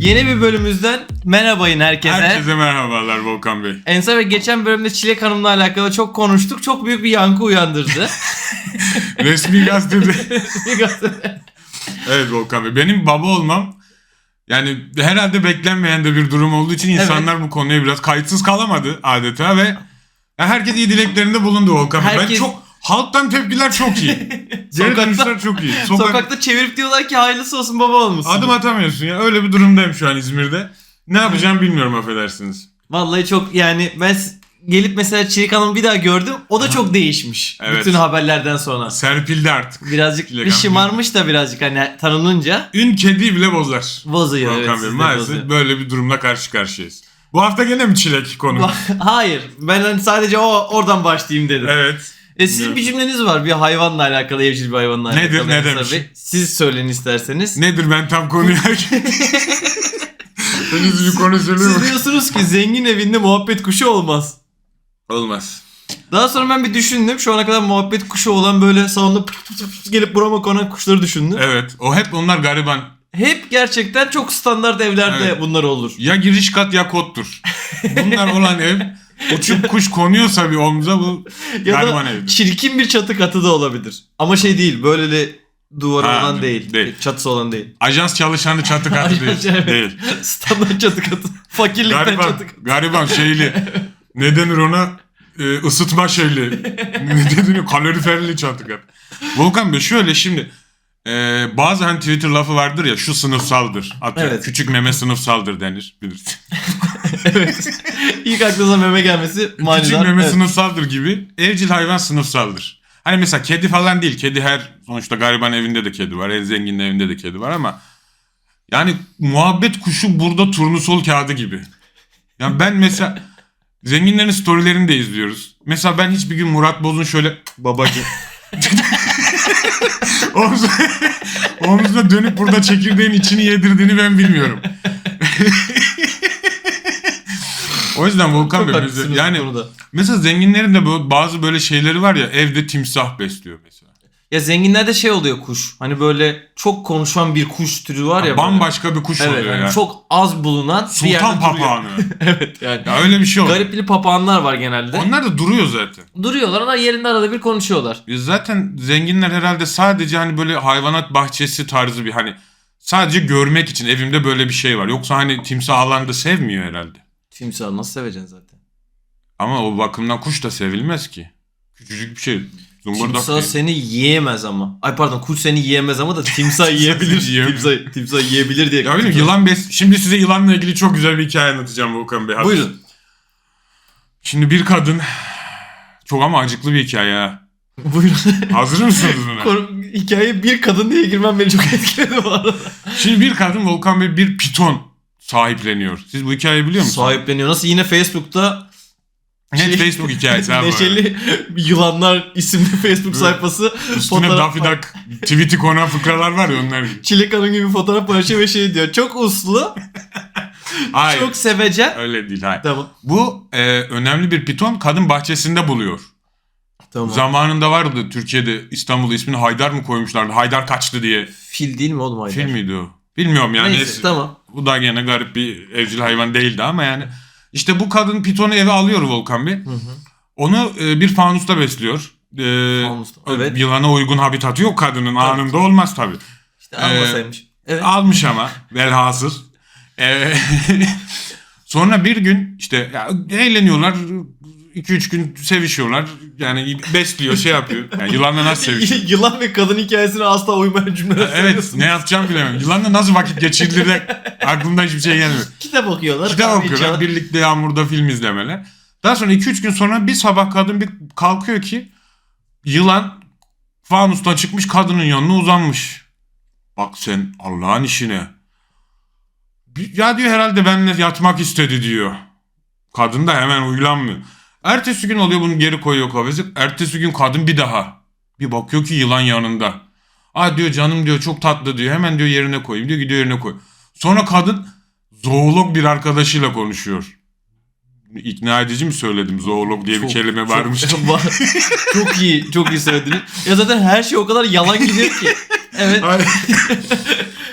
Yeni bir bölümümüzden merhabayın herkese. Herkese merhabalar Volkan Bey. Ensa ve geçen bölümde Çilek Hanım'la alakalı çok konuştuk. Çok büyük bir yankı uyandırdı. Resmi gazetede. evet Volkan Bey. Benim baba olmam yani herhalde beklenmeyen de bir durum olduğu için insanlar bu konuya biraz kayıtsız kalamadı adeta ve herkes iyi dileklerinde bulundu Volkan Bey. Ben Herkes- çok halktan tepkiler çok iyi. Geri Sokakta- dönüşler çok iyi. Sokak- Sokakta çevirip diyorlar ki hayırlısı olsun baba olmuşsun. Adım atamıyorsun ya. Öyle bir durumdayım şu an İzmir'de. Ne yapacağım bilmiyorum affedersiniz. Vallahi çok yani ben s- gelip mesela Çilek Hanım'ı bir daha gördüm. O da çok değişmiş. Evet. Bütün haberlerden sonra. Serpildi artık. Birazcık Çilek bir Hanım. şımarmış da birazcık hani tanınınca Ün kediyi bile bozar. bozuyor. Evet, Volkan Bey sizde maalesef bozuyor. böyle bir durumla karşı karşıyayız. Bu hafta gene mi çilek konu? Hayır. Ben hani sadece o oradan başlayayım dedim. evet. E sizin bir cümleniz var bir hayvanla alakalı, evcil bir hayvanla Nedir, alakalı. ne Ensar demiş? Bey. Siz söyleyin isterseniz. Nedir ben tam konuyu Henüz bir konu Siz söylüyorum. diyorsunuz ki zengin evinde muhabbet kuşu olmaz. Olmaz. Daha sonra ben bir düşündüm. Şu ana kadar muhabbet kuşu olan böyle salonda pıt pıt pıt pıt gelip burama konan kuşları düşündüm. Evet. O hep onlar gariban. Hep gerçekten çok standart evlerde Evet. bunlar olur. Ya giriş kat ya koddur. Bunlar olan ev uçup kuş konuyorsa bir omza bu Ya da evdir. çirkin bir çatı katı da olabilir. Ama şey değil böyle de duvarı Ha, olan değil. değil. Çatısı olan değil. Ajans çalışanı çatı katı değil. Evet. değil. Standart çatı katı. Fakirlikten Gariban, çatı katı. gariban şeyli. Ne denir ona? Ee, ısıtma şeyli. ne denir? Kaloriferli çatı katı. Volkan Bey şöyle şimdi e, bazı hani Twitter lafı vardır ya şu sınıfsaldır. Atıyorum, Evet. Küçük meme sınıfsaldır denir. Bilirsin. evet. İlk aklınıza meme gelmesi manidar. Küçük meme Evet. sınıfsaldır gibi. Evcil hayvan sınıfsaldır. Hani mesela kedi falan değil. Kedi her sonuçta gariban evinde de kedi var. En zenginin evinde de kedi var ama yani muhabbet kuşu burada turnusol kağıdı gibi. Yani ben mesela zenginlerin storylerini de izliyoruz. Mesela ben hiçbir gün Murat Boz'un şöyle babacığım omzuna, omzuna dönüp burada çekirdeğin içini yedirdiğini ben bilmiyorum. o yüzden Volkan Çok Bey yani. Mesela zenginlerin de bazı böyle şeyleri var ya evde timsah besliyor mesela. Ya zenginlerde şey oluyor kuş. Hani böyle çok konuşan bir kuş türü var ya. böyle. Bambaşka bir kuş Evet, oluyor yani ya. çok az bulunan bir yerde Sultan duruyor. papağanı. evet yani. ya öyle bir şey oluyor. Garipli papağanlar var genelde. Onlar da duruyor zaten. Duruyorlar ama yerinde arada bir konuşuyorlar. Ya Zaten zenginler herhalde sadece hani böyle hayvanat bahçesi tarzı bir hani sadece görmek için evimde böyle bir şey var. Yoksa hani timsah alanda sevmiyor herhalde. Timsahı nasıl seveceksin zaten? Ama o bakımdan kuş da sevilmez ki. Küçücük bir şey. Zımbırdak Timsah değil. seni yiyemez ama. Ay pardon kuş seni yiyemez ama da timsah yiyebilir. timsah, timsah yiyebilir diye. Ya bilmiyorum yılan bes... Şimdi size yılanla ilgili çok güzel bir hikaye anlatacağım Volkan Bey. Hazır- Buyurun. Şimdi bir kadın çok ama acıklı bir hikaye ha. Buyurun. Hazır mısınız buna? Konu- Hikaye bir kadın diye girmem beni çok etkiledi bu arada. Şimdi bir kadın Volkan Bey bir piton sahipleniyor. Siz bu hikayeyi biliyor musunuz? Sahipleniyor. Nasıl yine Facebook'ta Net şey- Facebook hikayesi abi. Neşeli Yılanlar isimli Facebook sayfası Üstüne fotoğraf- Daffy Duck tweet'i konan fıkralar var ya onlar. Çilek Hanım gibi fotoğraf paylaşıyor ve şey diyor. Çok uslu, Hayır. çok sevecen. Öyle değil hayır. Tamam. Bu e, önemli bir piton kadın bahçesinde buluyor. Tamam. Zamanında vardı Türkiye'de İstanbul'da ismini Haydar mı koymuşlardı? Haydar kaçtı diye. Fil değil mi oğlum Haydar? Film miydi o? Bilmiyorum yani. Neyse Es- tamam. Bu da gene garip bir evcil hayvan değildi ama yani. İşte bu kadın pitonu eve alıyor Volkan Bey. Hı hı. Onu e, bir fanusta besliyor. E, Fanusta, evet. Yılana uygun habitatı yok kadının. Anında olmaz tabii. İşte almasaymış. Evet. Almış ama velhasıl. E, sonra bir gün işte ya, eğleniyorlar. 2-3 gün sevişiyorlar. Yani besliyor şey yapıyor. Yani yılanla nasıl sevişiyor? Yılan ve kadın hikayesine asla uymayan cümleler evet söylüyorsun. ne yapacağım bilemem. Yılanla nasıl vakit geçirilir de aklımda hiçbir şey gelmiyor. Kitap okuyorlar. Kitap okuyorlar. Birlikte yağmurda film izlemeler. Daha sonra 2-3 gün sonra bir sabah kadın bir kalkıyor ki yılan fanustan çıkmış kadının yanına uzanmış. Bak sen Allah'ın işine. Ya diyor herhalde benimle yatmak istedi diyor. Kadın da hemen uylanmıyor. Ertesi gün oluyor bunu geri koyuyor kafese. Ertesi gün kadın bir daha. Bir bakıyor ki yılan yanında. Aa diyor canım diyor çok tatlı diyor. Hemen diyor yerine koyayım diyor gidiyor yerine koy. Sonra kadın zoolog bir arkadaşıyla konuşuyor. İkna edici mi söyledim? Zoolog diye bir Çok- kelime çok- varmış. Var. çok iyi, çok iyi söylediniz. Ya zaten her şey o kadar yalan gidiyor ki. Evet.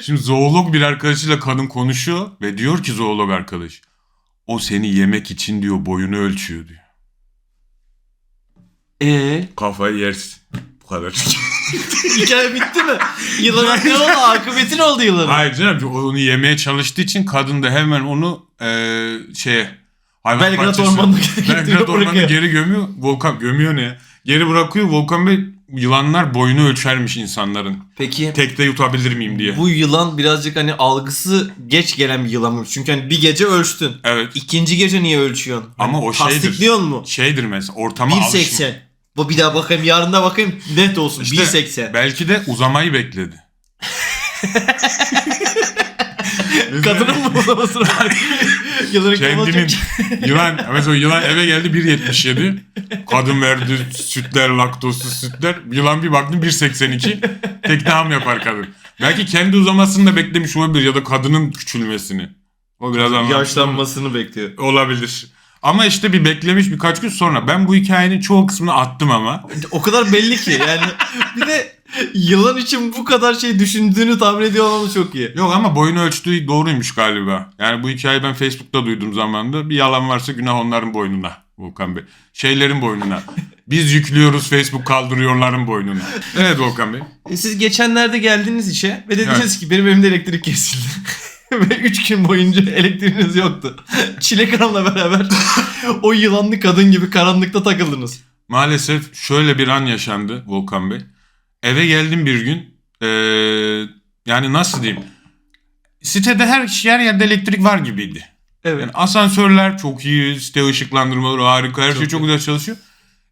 Şimdi zoolog bir arkadaşıyla kadın konuşuyor ve diyor ki zoolog arkadaş. O seni yemek için diyor boyunu ölçüyor diyor. Eee? Kafayı yersin. Bu kadar. Hikaye bitti mi? Yılanın ne oldu? Akıbeti ne oldu yılanın? Hayır canım onu yemeye çalıştığı için kadın da hemen onu eee şeye hayvan Belgrad bahçesi- Ormanı'na Belgrad getiriyor, Ormanı'na bırakıyor. geri gömüyor. Volkan gömüyor ne ya? Geri bırakıyor. Volkan Bey yılanlar boyunu ölçermiş insanların. Peki Tekte yutabilir miyim diye. bu yılan birazcık hani algısı geç gelen bir yılan mı? Çünkü hani bir gece ölçtün. Evet. İkinci gece niye ölçüyorsun? Ama o şeydir. Tasdikliyor mu? Şeydir mesela ortama alışma. 1.80. Bu bir daha bakayım yarın da bakayım net olsun. İşte 1.80. Belki de uzamayı bekledi. Kadının mı uzamasını kafası Kendinin yılan mesela yılan eve geldi 1.77. Kadın verdi sütler laktozsuz sütler. Yılan bir baktı 1.82. Tekne ham yapar kadın. Belki kendi uzamasını da beklemiş olabilir ya da kadının küçülmesini. O biraz anlamsız. Yaşlanmasını bekliyor. Olabilir. Ama işte bir beklemiş birkaç gün sonra. Ben bu hikayenin çoğu kısmını attım ama. O kadar belli ki yani bir de yılan için bu kadar şey düşündüğünü tahmin ediyor olmamız çok iyi. Yok ama boyunu ölçtüğü doğruymuş galiba. Yani bu hikayeyi ben Facebook'ta duydum zamanında. Bir yalan varsa günah onların boynuna. Volkan Bey. Şeylerin boynuna. Biz yüklüyoruz Facebook kaldırıyorların boynuna. Evet Volkan Bey. E, Siz geçenlerde geldiniz işe ve dediniz Evet. ki benim evimde elektrik kesildi. ve 3 gün boyunca elektriğiniz yoktu. Çilek Hanım'la beraber o yılanlı kadın gibi karanlıkta takıldınız. Maalesef şöyle bir an yaşandı Volkan Bey. Eve geldim bir gün. Ee, yani nasıl diyeyim? Sitede her her yerde elektrik var gibiydi. Evet. Yani asansörler çok iyi, site ışıklandırmaları harika, her Çok şey çok iyi. güzel çalışıyor.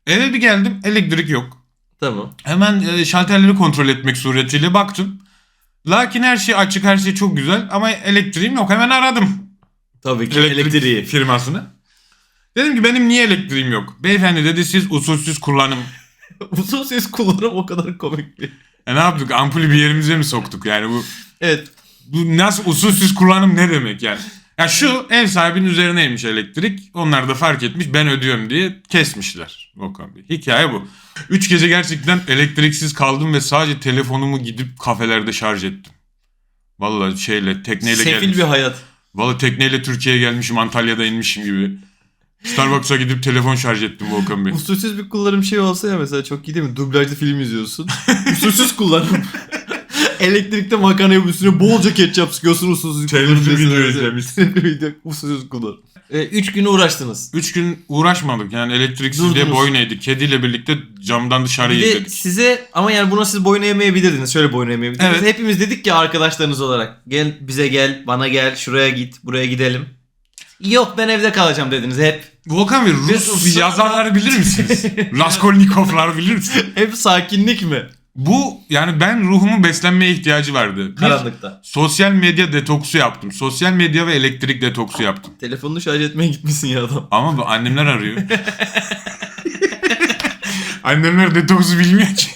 Eve bir geldim, elektrik yok. Tamam. Hemen e, şalterleri kontrol etmek suretiyle baktım. Lakin her şey açık, her şey çok güzel ama elektriğim yok. Hemen aradım Tabii ki elektrik elektriği. firmasını. Dedim ki benim niye elektriğim yok? Beyefendi dedi siz usulsüz kullanım. Uzun ses kullanım o kadar komik bir. E ne yaptık? Ampulü bir yerimize mi soktuk? Yani bu, Evet. bu nasıl usulsüz kullanım ne demek yani? Ya şu ev sahibinin üzerineymiş elektrik. Onlar da fark etmiş ben ödüyorum diye kesmişler. Volkan Bey. Hikaye bu. Üç gece gerçekten elektriksiz kaldım ve sadece telefonumu gidip kafelerde şarj ettim. Vallahi şeyle tekneyle Sefil gelmişim. bir hayat. Vallahi tekneyle Türkiye'ye gelmişim Antalya'da inmişim gibi. Starbucks'a gidip telefon şarj ettim Volkan Bey. Usulsüz bir kullanım şey olsa ya mesela çok iyi değil mi? Dublajlı film izliyorsun. Usulsüz kullanım. Elektrikte makarna üstüne bolca ketçap sıkıyorsun usulsüz kullanım. Telifli video izlemiş. Video usulsüz kullanım. E, üç gün uğraştınız. Üç gün uğraşmadık yani elektriksiz diye Durdunuz. boyun eğdik. Kediyle birlikte camdan dışarı Bir de izledik. size ama yani buna siz boyun eğmeyebilirdiniz. Şöyle boyun eğmeyebilirdiniz. Evet. Hepimiz dedik ki arkadaşlarınız olarak. Gel bize gel, bana gel, şuraya git, buraya gidelim. Yok ben evde kalacağım dediniz hep. Volkan Bey Rus Biz- yazarları bilir misiniz? Raskolnikovlar bilir misiniz? Hep sakinlik mi? Bu yani ben ruhumun beslenmeye ihtiyacı vardı. Bir Karanlıkta. sosyal medya detoksu yaptım. Sosyal medya ve elektrik detoksu yaptım. Telefonunu şarj etmeye gitmişsin ya adam. Ama bu annemler arıyor. annemler detoksu bilmiyor ki.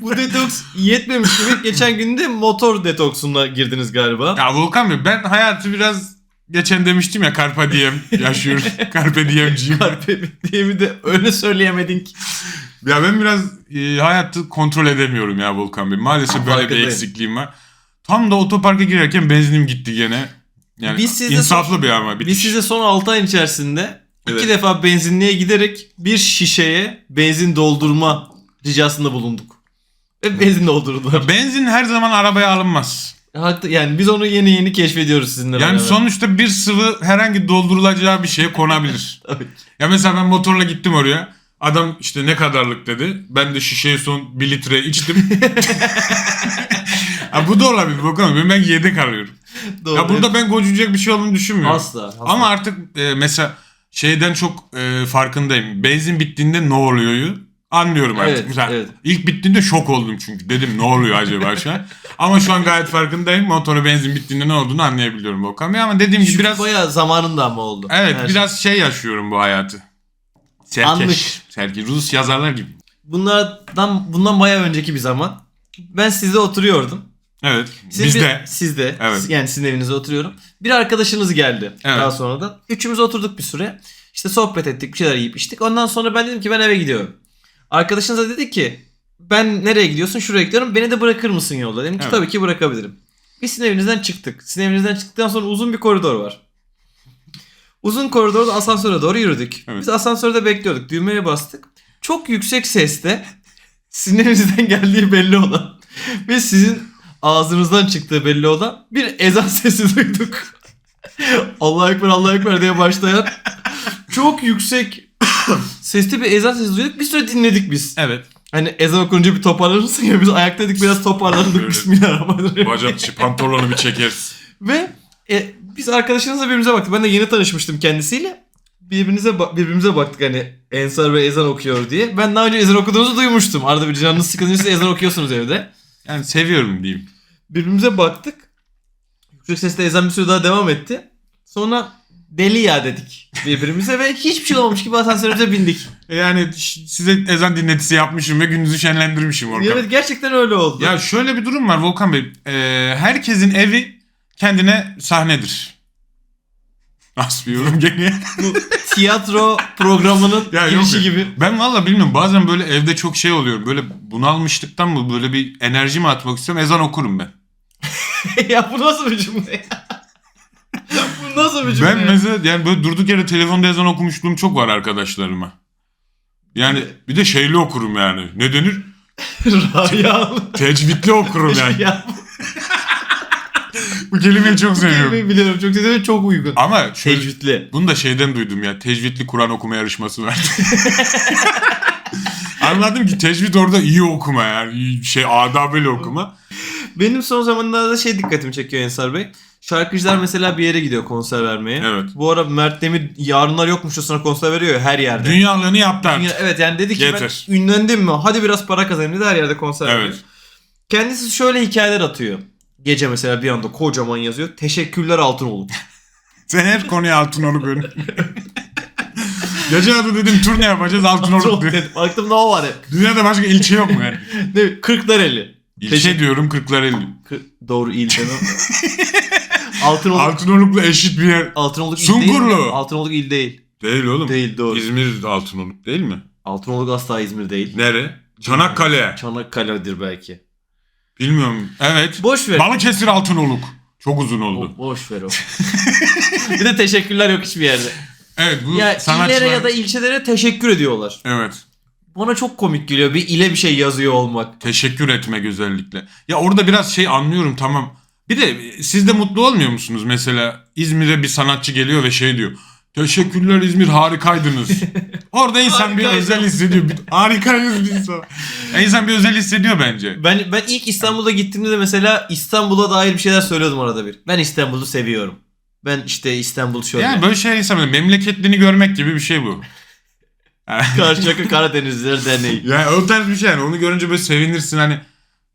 Bu detoks yetmemiş gibi geçen günde motor detoksuna girdiniz galiba. Ya Volkan Bey ben hayatı biraz geçen demiştim ya Carpe Diem yaşıyorum. Carpe Diem'ciyim. Carpe Diem'i de öyle söyleyemedin ki. Ya ben biraz e, hayatı kontrol edemiyorum ya Volkan Bey. Maalesef böyle bir Farkındayım. eksikliğim var. Tam da otoparka girerken benzinim gitti gene. Yani Biz sizde insaflı bir ama. Biz size son 6 ayın içerisinde Evet. iki defa benzinliğe giderek bir şişeye benzin doldurma ricasında bulunduk. Ve benzin doldurdular. Benzin her zaman arabaya alınmaz. Haklı yani biz onu yeni yeni keşfediyoruz sizinle Yani beraber. sonuçta bir sıvı herhangi doldurulacağı bir şeye konabilir. Tabii. ya mesela ben motorla gittim oraya. Adam işte ne kadarlık dedi. Ben de şişeye son bir litre içtim. ha, bu da olabilir Bey. Ben belki yedek alıyorum. Doğru. Ya burada ben gocunacak bir şey olduğunu düşünmüyorum. asla, asla. Ama artık e, mesela şeyden çok e, farkındayım. Benzin bittiğinde ne oluyor'yu anlıyorum artık. Evet, mesela evet. ilk bittiğinde şok oldum çünkü. Dedim ne oluyor acaba şu an? Ama şu an gayet farkındayım. Motoru benzin bittiğinde ne olduğunu anlayabiliyorum Volkan Bey. Ama dediğim gibi biraz bayağı zamanında ama oldu. evet Her şey. biraz şey yaşıyorum bu hayatı. Serkeş. Serkeş. Rus yazarlar gibi. Bunlardan bundan bayağı önceki bir zaman ben sizde oturuyordum. Evet. Sizin Bizde. Bir, sizde. Evet. Yani sizin evinizde oturuyorum. Bir arkadaşınız geldi Evet. daha sonra da. Üçümüz oturduk bir süre. İşte sohbet ettik, bir şeyler yiyip içtik. Ondan sonra ben dedim ki ben eve gidiyorum. Arkadaşınız da dedi ki ben nereye gidiyorsun? Şuraya gidiyorum. Beni de bırakır mısın yolda? Dedim ki Evet. tabii ki bırakabilirim. Biz sizin evinizden çıktık. Sizin evinizden çıktıktan sonra uzun bir koridor var. Uzun koridorda asansöre doğru yürüdük. Evet. Biz asansörde bekliyorduk. Düğmeye bastık. Çok yüksek sesle sizin evinizden geldiği belli olan ve sizin ağzınızdan çıktığı belli olan bir ezan sesi duyduk. Allah ekber Allah ekber diye başlayan çok yüksek sesli bir ezan sesi duyduk. Bir süre dinledik biz. Evet. Hani ezan okununca bir toparlanırsın ya biz ayaktaydık biraz toparlandık. Bismillahirrahmanirrahim. Bacak pantolonu bir çekeriz. Ve e, biz arkadaşlarımızla birbirimize baktık. Ben de yeni tanışmıştım kendisiyle. Birbirimize ba- birbirimize baktık hani Ensar ve ezan okuyor diye. Ben daha önce ezan okuduğunuzu duymuştum. Arada bir canınız sıkılınca siz ezan okuyorsunuz evde. Yani seviyorum diyeyim. Birbirimize baktık. Yüksek sesle ezan bir süre daha devam etti. Sonra deli ya dedik birbirimize ve hiçbir şey olmamış gibi asansörümüze bindik. E Yani ş- size ezan dinletisi yapmışım ve gününüzü şenlendirmişim Volkan. Evet gerçekten öyle oldu. Ya şöyle bir durum var Volkan Bey. Ee, herkesin evi kendine sahnedir. Nasıl bir yorum gene? Bu tiyatro programının Ya yok girişi ya. gibi. Ben valla bilmiyorum bazen böyle evde çok şey oluyor. Böyle bunalmışlıktan mı böyle bir enerji mi atmak istiyorum ezan okurum ben. ya bu nasıl bir cümle ya? bu nasıl bir cümle? Ben mesela yani böyle durduk yere telefonda ezan okumuşluğum çok var arkadaşlarıma. Yani bir de şeyli okurum yani. Ne denir? Rayalı. Tecvidli okurum yani. ya Bu kelimeyi çok bu seviyorum. kelimeyi biliyorum çok seviyorum çok uygun. Ama şöyle, Tecvidli. bunu da şeyden duydum ya. Tecvidli Kur'an okuma yarışması vardı. Anladım ki tecvid orada iyi okuma yani. İyi Şey adabeli okuma. Benim son zamanlarda şey dikkatimi çekiyor Ensar Bey. Şarkıcılar mesela bir yere gidiyor konser vermeye. Evet. Bu ara Mert Demir yarınlar yokmuşçasına konser veriyor ya her yerde. Dünyalığını yaptı artık. Dünya- evet yani dedi ki Yeter. ben ünlendim mi? Hadi biraz para kazanayım dedi her yerde konser veriyor. Evet. Kendisi şöyle hikayeler atıyor. Gece mesela bir anda kocaman yazıyor. Teşekkürler Altınoğlu. Sen her konuya altın olup önüm. Gece adı dedim turne yapacağız altın olup Altınoğlu diyor. dedim. Aklımda o var hep. Dünyada başka ilçe yok mu yani? Ne? Kırklareli. İlçe Teşekkür- diyorum Kırklareli. Kır- Doğru il demem. Altınoğlu. Altınoluk'la eşit bir yer. Altınoluk il değil mi? Sungurlu. Altınoluk il değil. Değil oğlum. Değil doğru. İzmir Altınoluk değil mi? Altınoluk asla İzmir değil. Nere? Çanakkale. Çanakkale'dir belki. Bilmiyorum. Evet. Boş ver. Balıkesir Altınoluk. Çok uzun oldu. O- boş ver o. bir de teşekkürler yok hiçbir yerde. Evet bu Ya sanatçılar... illere ya da ilçelere teşekkür ediyorlar. Evet. Bana çok komik geliyor bir ile bir şey yazıyor olmak. Teşekkür etmek özellikle. Ya orada biraz şey anlıyorum tamam. Bir de siz de mutlu olmuyor musunuz? Mesela İzmir'e bir sanatçı geliyor ve şey diyor. Teşekkürler İzmir harikaydınız. Orada insan bir Harikaydım. özel hissediyor. Bir- Harikaydınız bir insan. Ya İnsan bir özel hissediyor bence. Ben ben ilk İstanbul'a gittiğimde de mesela İstanbul'a dair bir şeyler söylüyordum arada bir. Ben İstanbul'u seviyorum. Ben işte İstanbul şöyle. Yani böyle şey insan memleketliğini görmek gibi bir şey bu. Karşıyaka Karadenizliler Derneği. Yani o tarz bir şey yani. Onu görünce böyle sevinirsin hani.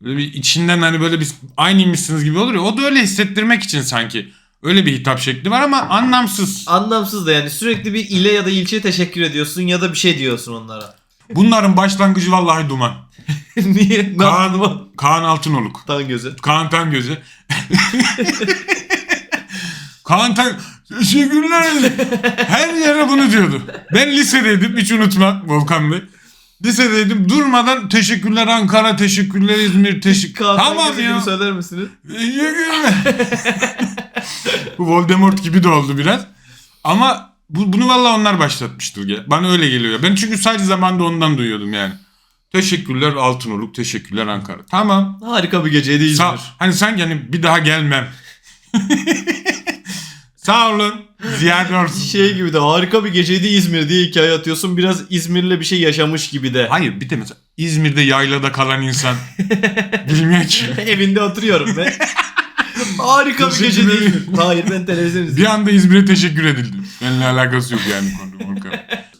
Böyle bir içinden hani böyle bir aynıymışsınız gibi olur ya. O da öyle hissettirmek için sanki. Öyle bir hitap şekli var ama anlamsız. Anlamsız da yani sürekli bir ile ya da ilçeye teşekkür ediyorsun ya da bir şey diyorsun onlara. Bunların başlangıcı vallahi duman. Niye? Ne Kaan, yaptın? Kaan Altınoluk. Tan gözü. Kaan Tangözü. Kaan Tan... Teşekkürler. Her yere bunu diyordu. Ben lisedeydim hiç unutma Volkan Bey. Lisedeydim durmadan teşekkürler Ankara, teşekkürler İzmir, teşekkür... Tamam ya. söyler misiniz? Teşekkürler. Bu Voldemort gibi de oldu biraz. Ama bu, bunu vallahi onlar başlatmıştır. Bana öyle geliyor. Ben çünkü sadece zamanda ondan duyuyordum yani. Teşekkürler Altınoluk, teşekkürler Ankara. Tamam. Harika bir geceydi İzmir. Sa- hani sanki hani bir daha gelmem. Sağ olun. Ziyade olsun. şey gibi de harika bir geceydi İzmir diye hikaye atıyorsun. Biraz İzmir'le bir şey yaşamış gibi de. Hayır bir de mesela İzmir'de yaylada kalan insan bilmiyor ki. Evinde oturuyorum ben. harika bir Teşekkür ederim. İzmir. Hayır ben televizyon izliyorum. Bir anda İzmir'e teşekkür edildi. Benimle alakası yok yani konu. Volkan.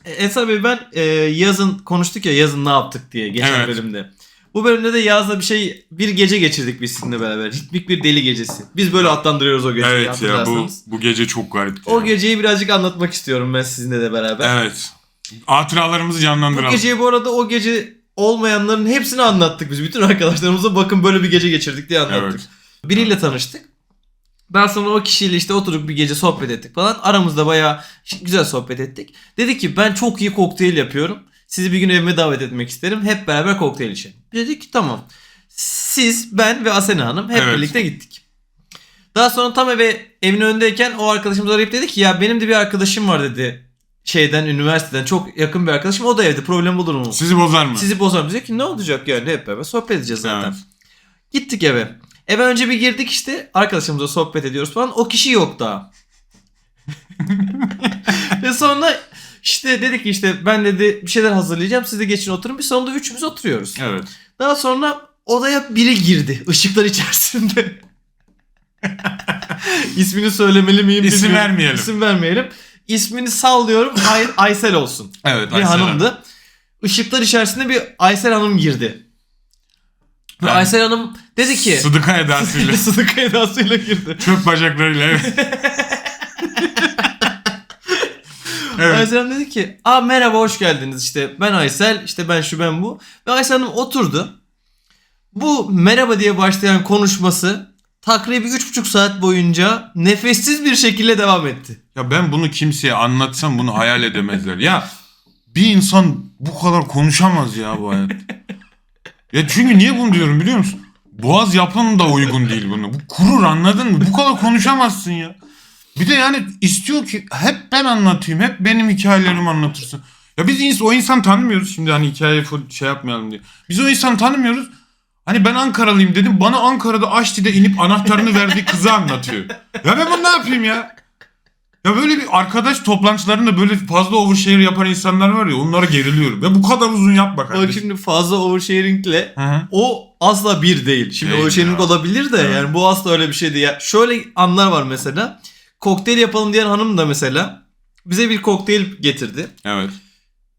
E, Ensar Bey ben e, yazın konuştuk ya yazın ne yaptık diye geçen Evet. bölümde. Bu bölümde de yazda bir şey bir gece geçirdik biz sizinle beraber. Ritmik bir deli gecesi. Biz böyle adlandırıyoruz o geceyi evet ya bu, bu gece çok garipti. O ya. geceyi birazcık anlatmak istiyorum ben sizinle de beraber. Evet. Hatıralarımızı Bu canlandıralım. geceyi bu arada o gece olmayanların hepsini anlattık biz. Bütün arkadaşlarımıza bakın böyle bir gece geçirdik diye anlattık. Evet. Biriyle tanıştık. Daha sonra o kişiyle işte oturduk bir gece sohbet ettik falan. Aramızda bayağı güzel sohbet ettik. Dedi ki ben çok iyi kokteyl yapıyorum. Sizi bir gün evime davet etmek isterim. Hep beraber kokteyl içelim. Dedik ki tamam. Siz, ben ve Asena Hanım hep Evet. birlikte gittik. Daha sonra tam eve evin önündeyken o arkadaşımız arayıp dedi ki ya benim de bir arkadaşım var dedi. Şeyden üniversiteden çok yakın bir arkadaşım o da evde problem olur mu? Sizi bozar mı? Sizi bozar mı? Dedik ki ne olacak yani hep beraber sohbet edeceğiz zaten. Evet. Gittik eve. Eve önce bir girdik işte arkadaşımızla sohbet ediyoruz falan. O kişi yok daha. Ve sonra işte dedik ki işte ben dedi bir şeyler hazırlayacağım siz de geçin oturun. Bir sonunda üçümüz oturuyoruz. Evet. Daha sonra odaya biri girdi ışıklar içerisinde. İsmini söylemeli miyim İsim bilmiyorum. vermeyelim. İsim vermeyelim. İsmini sallıyorum Ay- Aysel olsun. Evet. Bir Aysel Hanım. hanımdı. Işıklar içerisinde bir Aysel Hanım girdi. Ve Ben- Aysel Hanım dedi ki Sıdıka edasıyla. Sıdık edasıyla girdi. Çöp bacaklarıyla. Evet. evet. Aysel Hanım dedi ki Aa merhaba hoş geldiniz işte ben Aysel işte ben şu ben bu. Ve Aysel Hanım oturdu. Bu merhaba diye başlayan konuşması takribi 3,5 saat boyunca nefessiz bir şekilde devam etti. Ya ben bunu kimseye anlatsam bunu hayal edemezler. Ya bir insan bu kadar konuşamaz ya bu hayat. Ya çünkü niye bunu diyorum biliyor musun? Boğaz yapın da uygun değil bunu. Bu kurur anladın mı? Bu kadar konuşamazsın ya. Bir de yani istiyor ki hep ben anlatayım. Hep benim hikayelerimi anlatırsın. Ya biz ins- o insan tanımıyoruz. Şimdi hani hikayeyi full şey yapmayalım diye. Biz o insanı tanımıyoruz. Hani ben Ankaralıyım dedim. Bana Ankara'da Aşti'de inip anahtarını verdiği kızı anlatıyor. Ya ben bunu ne yapayım ya? Ya böyle bir arkadaş toplantılarında böyle fazla overshare yapan insanlar var ya onlara geriliyorum. Ya bu kadar uzun yapma Bak kardeşim. şimdi fazla oversharingle Hı hı. o asla bir değil. Şimdi Değil oversharing ya. olabilir de yani bu asla öyle bir şey değil. Ya şöyle anlar var mesela. Kokteyl yapalım diyen hanım da mesela bize bir kokteyl getirdi. Evet.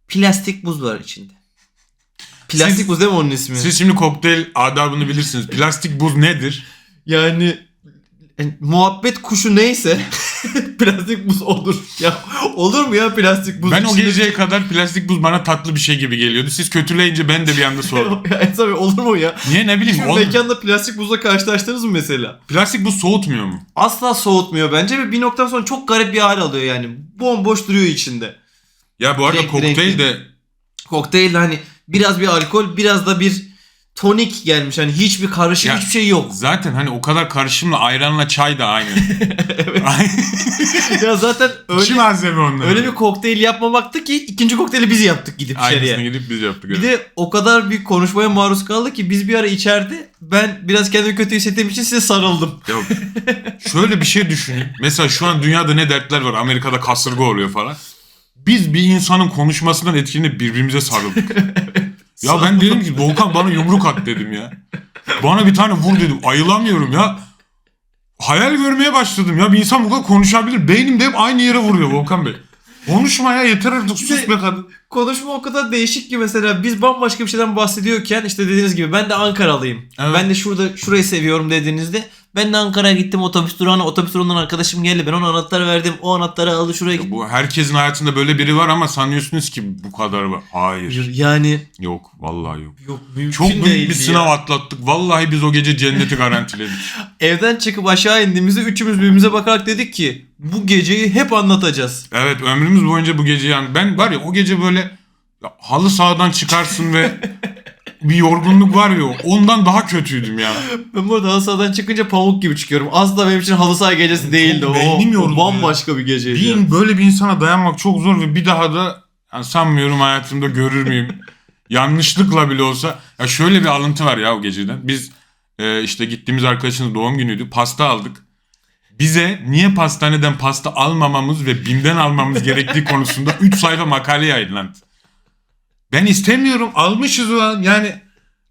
Plastik buz var içinde. Plastik Siz- buz değil mi onun ismi? Siz şimdi kokteyl adabını bilirsiniz. Plastik buz nedir? Yani e, muhabbet kuşu neyse plastik buz olur. Ya olur mu ya plastik buz? ben o içinde- geceye kadar plastik buz bana tatlı bir şey gibi geliyordu. Siz kötüleyince ben de bir anda sordum. ya Enes abi olur mu ya? Niye ne bileyim Şimdi oğlum. mekanda plastik buzla karşılaştınız mı mesela? Plastik buz soğutmuyor mu? Asla soğutmuyor bence ve bir noktadan sonra çok garip bir hal alıyor yani. Bomboş duruyor içinde. Ya bu arada Renkli, kokteyl renkli. de Kokteyl de hani biraz bir alkol biraz da bir tonik gelmiş. Hani hiçbir karışık Ya- hiçbir şey yok. zaten hani o kadar karışımla ayranla çay da aynı. ya zaten İki öyle, malzeme onlar. öyle bir kokteyl yapmamaktı ki ikinci kokteyli biz yaptık gidip Aynısını içeriye. gidip biz yaptık. Bir evet. de o kadar bir konuşmaya maruz kaldı ki biz bir ara içeride ben biraz kendimi kötü hissettiğim için size sarıldım. Ya şöyle bir şey düşünün. Mesela şu an dünyada ne dertler var. Amerika'da kasırga oluyor falan. Biz bir insanın konuşmasından etkilenip birbirimize sarıldık. ya ben dedim ki Volkan bana yumruk at dedim ya. Bana bir tane vur dedim. Ayılamıyorum ya. Hayal görmeye başladım ya. Bir insan bu kadar konuşabilir. Beynim de hep aynı yere vuruyor Volkan Bey. Konuşma ya yeter artık sus be kadın. Konuşma o kadar değişik ki mesela biz bambaşka bir şeyden bahsediyorken işte dediğiniz gibi ben de Ankaralıyım. Evet. Ben de şurada şurayı seviyorum dediğinizde ben de Ankara'ya gittim otobüs durağına otobüs durağından arkadaşım geldi ben ona anahtarı verdim o anahtarı aldı şuraya gitti. Bu herkesin hayatında böyle biri var ama sanıyorsunuz ki bu kadar var. Hayır. Yani Yok vallahi yok. yok mümkün Çok büyük değildi bir sınav ya. atlattık. Vallahi biz o gece cenneti garantiledik. Evden çıkıp aşağı indiğimizde üçümüz birbirimize bakarak dedik ki bu geceyi hep anlatacağız. Evet ömrümüz boyunca bu gece yani ben var ya o gece böyle ya, halı sahadan çıkarsın ve bir yorgunluk var ya ondan daha kötüydüm ya. Ben burada halı sahadan çıkınca pamuk gibi çıkıyorum. Asla benim için halı saha gecesi değildi o. beynim o yoruldu bambaşka bir geceydi. Bir, böyle bir insana dayanmak çok zor ve bir daha da yani sanmıyorum hayatımda görür müyüm? Yanlışlıkla bile olsa. Ya şöyle bir alıntı var ya o geceden. Biz e, işte gittiğimiz arkadaşın doğum günüydü. Pasta aldık. Bize niye pastaneden pasta almamamız ve BİM'den almamız gerektiği konusunda 3 sayfa makale yayınlandı. Ben istemiyorum. Almışız ulan. Yani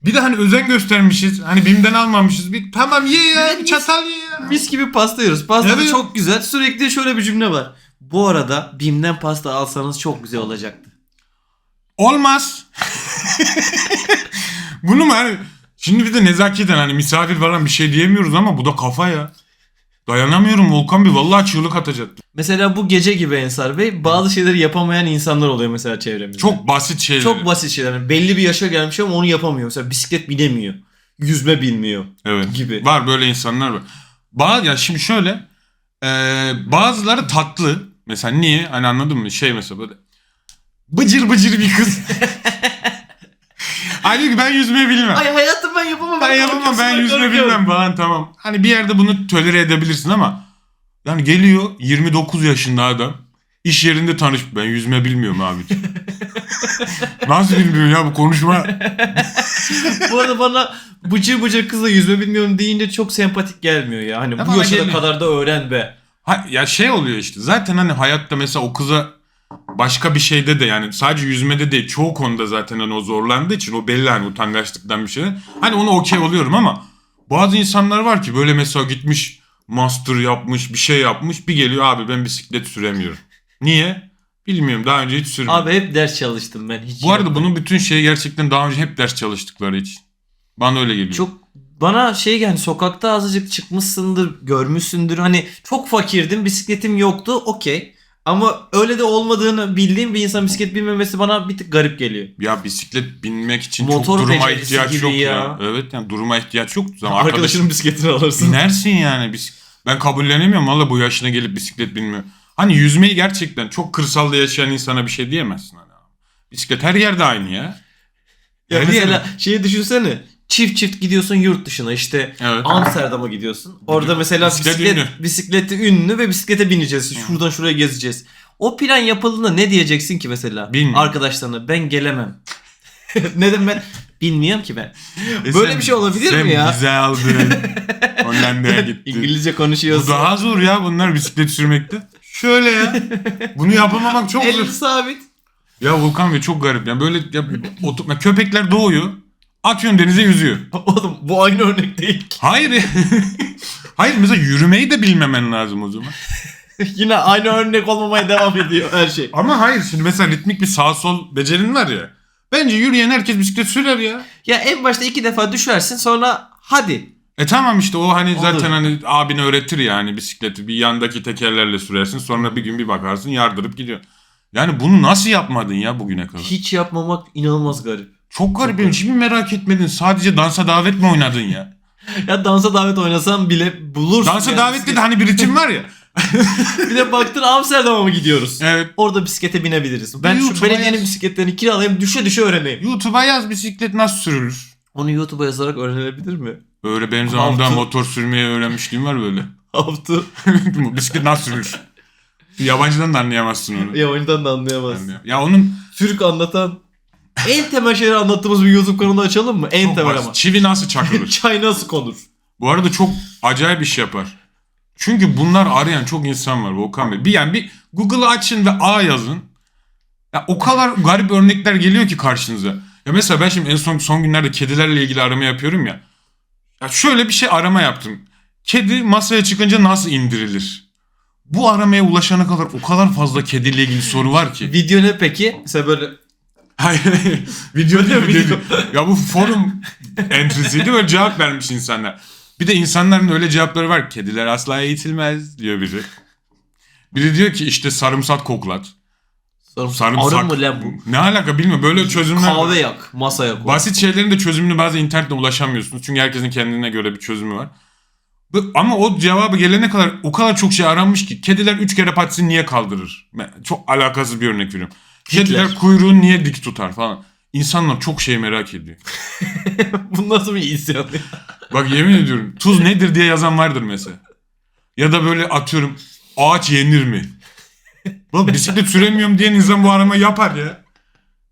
bir de hani özen göstermişiz. Hani BİM'den almamışız. Bir tamam ye ya. Bir çatal ye ya. Mis gibi pasta yiyoruz. Pasta da Evet. çok güzel. Sürekli şöyle bir cümle var. Bu arada Bim'den pasta alsanız çok güzel olacaktı. Olmaz. Bunu mu hani şimdi bir de nezaketen hani misafir falan bir şey diyemiyoruz ama bu da kafa ya. Dayanamıyorum Volkan Bey vallahi çığlık atacak. Mesela bu gece gibi Ensar Bey bazı şeyleri yapamayan insanlar oluyor mesela çevremizde. Çok basit şeyler. çok basit şeyler. Yani belli bir yaşa gelmiş ama onu yapamıyor. Mesela bisiklet binemiyor. Yüzme bilmiyor evet. gibi. Var böyle insanlar var. Bazı ya şimdi şöyle e, bazıları tatlı. Mesela niye? Hani anladın mı? Şey mesela böyle Bıcır bıcır bir kız. Ay diyor ki ben yüzme bilmem. Ay hayatım ben yapamam. ben yapamam ben yüzme bilmem falan tamam. Hani bir yerde bunu tolere edebilirsin ama yani geliyor 29 yaşında adam. İş yerinde tanış. Ben yüzme bilmiyorum abi. Nasıl bilmiyorum ya bu konuşma. Bu arada bana bıcır bıcır kızla yüzme bilmiyorum deyince çok sempatik gelmiyor ya. Hani Ya bu bana yaşına kadar da öğren be. Ha, ya şey oluyor işte. Zaten hani hayatta mesela o kıza başka bir şeyde de yani sadece yüzmede değil çoğu konuda zaten hani o zorlandığı için o belli hani utangaçlıktan bir şey. Hani ona okey oluyorum ama bazı insanlar var ki böyle mesela gitmiş master yapmış bir şey yapmış bir geliyor abi ben bisiklet süremiyorum. Niye? Bilmiyorum daha önce hiç sürmedim. Abi hep ders çalıştım ben hiç. Bu arada yapmadım. bunun bütün şeyi gerçekten daha önce hep ders çalıştıkları için. Bana öyle geliyor. çok bana şey yani sokakta azıcık çıkmışsındır, görmüşsündür. Hani çok fakirdim, bisikletim yoktu. Okey. Ama öyle de olmadığını bildiğim bir insan bisiklet bilmemesi bana bir tık garip geliyor. Ya bisiklet binmek için Motor çok duruma becerisi ihtiyaç gibi yok ya. ya. Evet yani duruma ihtiyaç yok. Zaman Arkadaşının bisikletini alırsın. Binersin yani. Bis- Ben kabullenemiyorum valla bu yaşına gelip bisiklet bilmiyor. Hani yüzmeyi gerçekten çok kırsalda yaşayan insana bir şey diyemezsin. Hani. Bisiklet her yerde aynı ya. Ya Her mesela yerde. şeyi düşünsene. Çift çift gidiyorsun yurt dışına işte Evet. Amsterdam'a gidiyorsun. Orada mesela Bisiklet bisiklet, ünlü. bisikleti ünlü ve bisiklete bineceğiz. Şuradan şuraya gezeceğiz. O plan yapıldığında ne diyeceksin ki mesela? Bilmiyorum. Arkadaşlarına ben gelemem. Neden ben? Bilmiyorum ki ben. E Böyle sen- bir şey olabilir sen mi ya? vize aldın. Hollanda'ya gittin. İngilizce Bu konuşuyorsun. daha zor ya bunlar bisiklet sürmekte. Şöyle ya. Bunu yapamamak çok zor. sabit. Ya Volkan Bey çok garip. Yani böyle ya, otur- ya köpekler doğuyor. Atıyorsun denize yüzüyor. Oğlum bu aynı örnek değil. Hayır. Hayır mesela yürümeyi de bilmemen lazım o zaman. Yine aynı örnek olmamaya devam ediyor her şey. Ama hayır şimdi mesela ritmik bir sağ sol becerin var ya. Bence yürüyen herkes bisiklet sürer ya. Ya en başta iki defa düşersin sonra hadi. E tamam işte o hani Olur. zaten hani abin öğretir yani bisikleti bir yandaki tekerlerle sürersin sonra bir gün bir bakarsın yardırıp gidiyor. Yani bunu nasıl yapmadın ya bugüne kadar? Hiç yapmamak inanılmaz garip. Çok garip benim hiç mi merak etmedin? Sadece dansa davet mi oynadın ya? Ya dansa davet oynasam bile bulursun. Dansa yani. davette de hani bir ritim var ya. Bir de baktın Amsterdam'a mı gidiyoruz? Evet. Orada bisiklete binebiliriz. Ben şu YouTube'a belediyenin yaz. bisikletlerini kiralayayım düşe düşe öğreneyim. YouTube'a yaz bisiklet nasıl sürülür? Onu YouTube'a yazarak öğrenilebilir mi? Öyle benim zamanımda Altı. motor sürmeyi öğrenmişliğim var böyle. Hafta bisiklet nasıl sürülür? Yabancıdan da anlayamazsın onu. yabancıdan da anlayamaz. Ya onun Türk anlatan en temel şeyleri anlattığımız bir YouTube kanalı açalım mı? En çok temel basit. ama. Çivi nasıl çakılır? Çay nasıl konur? Bu arada çok acayip iş yapar. Çünkü bunlar arayan çok insan var Volkan Bey. Bir yani bir Google'ı açın ve A yazın. Ya o kadar garip örnekler geliyor ki karşınıza. Ya mesela ben şimdi en son son günlerde kedilerle ilgili arama yapıyorum ya. Ya şöyle bir şey arama yaptım. Kedi masaya çıkınca nasıl indirilir? Bu aramaya ulaşana kadar o kadar fazla kediyle ilgili soru var ki. Video ne peki? Mesela böyle Hayır. video değil? Video. Değil. Ya bu forum entrisiydi böyle cevap vermiş insanlar. Bir de insanların öyle cevapları var. Kediler asla eğitilmez diyor biri. Biri diyor ki işte sarımsak koklat. Sarımsak. Arı mı lan bu? Ne alaka bilmiyorum. Böyle çözümler Kahve yak, masaya koy. Basit şeylerin de çözümünü bazen internette ulaşamıyorsunuz. Çünkü herkesin kendine göre bir çözümü var. Ama o cevabı gelene kadar o kadar çok şey aranmış ki. Kediler üç kere patisini niye kaldırır? Çok alakasız bir örnek veriyorum. Kediler Hitler. kuyruğunu niye dik tutar falan. İnsanlar çok şey merak ediyor. Bu nasıl bir isyan? ya? Bak yemin ediyorum tuz nedir diye yazan vardır mesela. Ya da böyle atıyorum ağaç yenir mi? Bak bisiklet süremiyorum diyen insan bu arama yapar ya.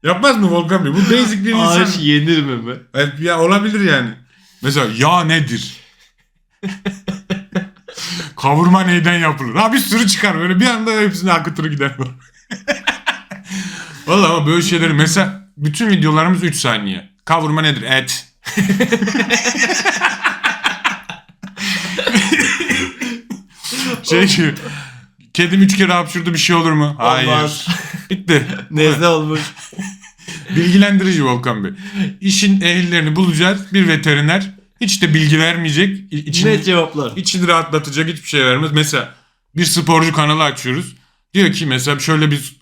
Yapmaz mı Volkan Bey? Bu basic bir insan. Ağaç yenir mi mi? Evet, ya olabilir yani. Mesela yağ nedir? Kavurma neyden yapılır? Ha bir sürü çıkar böyle bir anda hepsini akıtır gider. Vallahi ama böyle şeyleri mesela bütün videolarımız 3 saniye. Kavurma nedir? Et. şey gibi. Kedim üç kere hapşurdu bir şey olur mu? Hayır. Olmaz. Bitti. Nezle olmuş. Bilgilendirici Volkan Bey. İşin ehillerini bulacağız. Bir veteriner. Hiç de bilgi vermeyecek. İ- İçini, Net cevaplar. içini rahatlatacak hiçbir şey vermez. Mesela bir sporcu kanalı açıyoruz. Diyor ki mesela şöyle bir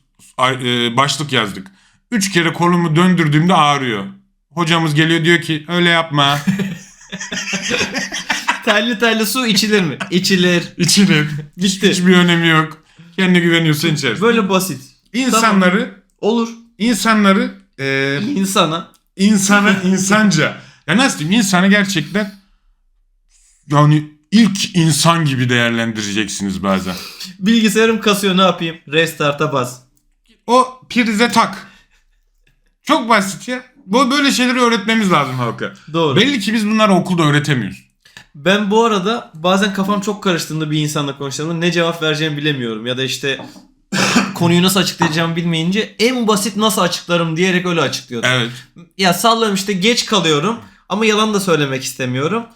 başlık yazdık. Üç kere kolumu döndürdüğümde ağrıyor. Hocamız geliyor diyor ki öyle yapma. Terli terli su içilir mi? İçilir. İçilir. Bitti. Hiçbir önemi yok. Kendine güveniyorsan içersin. Böyle basit. İnsanları Olur. insanları e, İnsana insanı insanca ya nasıl diyeyim insanı gerçekten yani ilk insan gibi değerlendireceksiniz bazen. bilgisayarım kasıyor ne yapayım? Restart'a bas. O prize tak. Çok basit ya. Bu böyle şeyleri öğretmemiz lazım halka. Doğru. Belli ki biz bunları okulda öğretemiyoruz. Ben bu arada bazen kafam çok karıştığında bir insanla konuştuğumda ne cevap vereceğimi bilemiyorum. Ya da işte konuyu nasıl açıklayacağımı bilmeyince en basit nasıl açıklarım diyerek öyle açıklıyordum. Evet. Ya sallıyorum işte geç kalıyorum ama yalan da söylemek istemiyorum.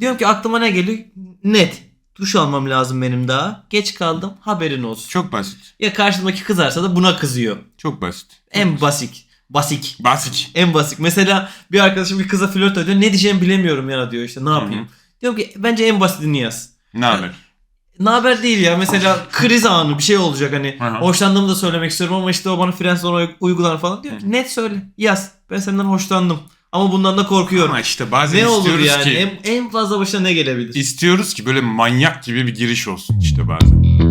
Diyorum ki aklıma ne geliyor? Net. Duş almam lazım benim daha. Geç kaldım haberin olsun. Çok basit. Ya karşımdaki kızarsa da buna kızıyor. Çok basit. En basit. Basik. Basit. En basit. Mesela bir arkadaşım bir kıza flört ediyor. Ne diyeceğimi bilemiyorum ya diyor işte ne yapayım. Hı Diyorum ki bence en basitini yaz. Ne haber? Ne haber değil ya mesela kriz anı bir şey olacak hani hı. hoşlandığımı da söylemek istiyorum ama işte o bana friendzone uygular falan diyor ki net söyle yaz ben senden hoşlandım ama bundan da korkuyorum. Ama işte bazen ne olur istiyoruz yani ki en, en fazla başına ne gelebilir? istiyoruz ki böyle manyak gibi bir giriş olsun işte bazen.